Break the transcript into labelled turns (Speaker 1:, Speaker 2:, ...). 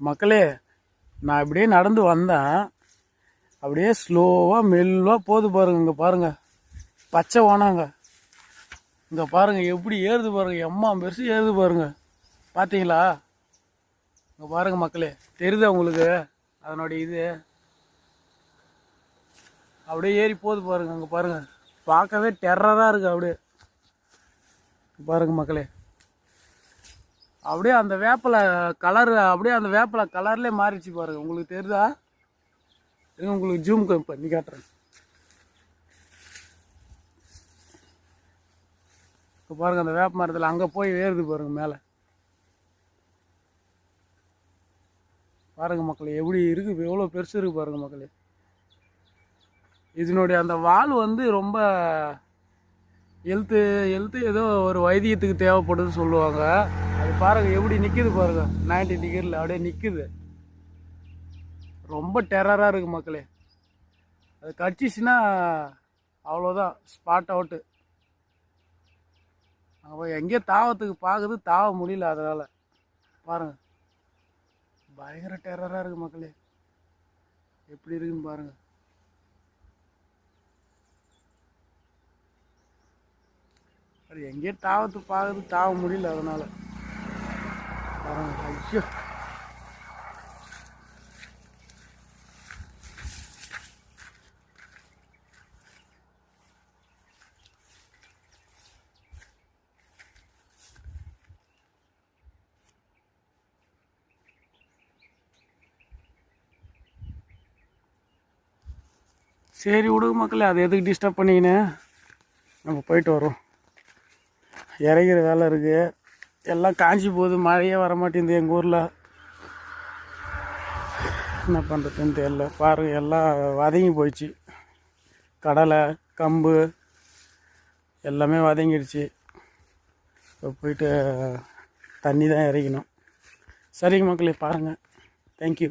Speaker 1: மக்களே நான் இப்படியே நடந்து வந்தேன். அப்படியே ஸ்லோவாக மெல்லுவாக போகுது பாருங்க இங்கே பாருங்க. பச்சை ஓனாங்க இங்கே பாருங்க எப்படி ஏறுது பாருங்க எம்மா பெருசு ஏறுது பாருங்க. பார்த்தீங்களா இங்கே பாருங்க மக்களே தெரியுதா உங்களுக்கு? அதனுடைய இது. அப்படியே ஏறி போகுது பாருங்க அங்கே பாருங்க. பார்க்கவே டெரராக இருக்கு அப்படியே. பாருங்க மக்களே. அப்படியே அந்த வேப்பிலை கலர் அப்படியே அந்த வேப்பிலை கலர்லேயே மாறிடுச்சு பாருங்க. உங்களுக்கு தெரியுதா இருங்க உங்களுக்கு ஜூம் பண்ணி காட்டுறேன். இப்போ பாருங்க அந்த வேப்ப மரத்தில் அங்கே போய் வேறுது பாருங்க மேலே. பாருங்க மக்களே எப்படி இருக்குது எவ்வளோ பெருசு இருக்குது பாருங்க மக்களே. இதனுடைய அந்த வால் வந்து ரொம்ப ஹெல்த்து ஹெல்த்து ஏதோ ஒரு வைத்தியத்துக்கு தேவைப்படுதுன்னு சொல்லுவாங்க. அது பாருங்க எப்படி நிற்குது பாருங்க. 90 டிகிரியில் அப்படியே நிற்குது ரொம்ப டெரராக இருக்குது மக்களே. அது கடிச்சிச்சுன்னா அவ்வளோதான் ஸ்பாட் அவுட்டு அவன் எங்கேயோ தாவத்துக்கு பார்க்குது தாவ முடியல அதனால். பாருங்கள் பயங்கர டெரராக இருக்குது மக்களே. எப்படி இருக்குன்னு பாருங்கள் அது எங்கேயோ தாவத்து பார்க்குது தாவ முடியல அதனால. பாருங்க ஐயோ சரி விடுங்க மக்களே அதை எதுக்கு டிஸ்டர்ப் பண்ணிக்கின்னு நம்ம போயிட்டு வரோம் இறங்கிற வேலை இருக்குது எல்லாம் காஞ்சி போகுது மழையே வர மாட்டேங்குது எங்கள் ஊரில். என்ன பண்ணுறதுன்னு தெரியல. பாருங்க எல்லாம் வதங்கி போயிடுச்சு. கடலை கம்பு எல்லாமே வதங்கிடுச்சு. இப்போ போயிட்டு தண்ணி தான் இறக்கணும். சரிங்க மக்களே பாருங்கள் தேங்க்யூ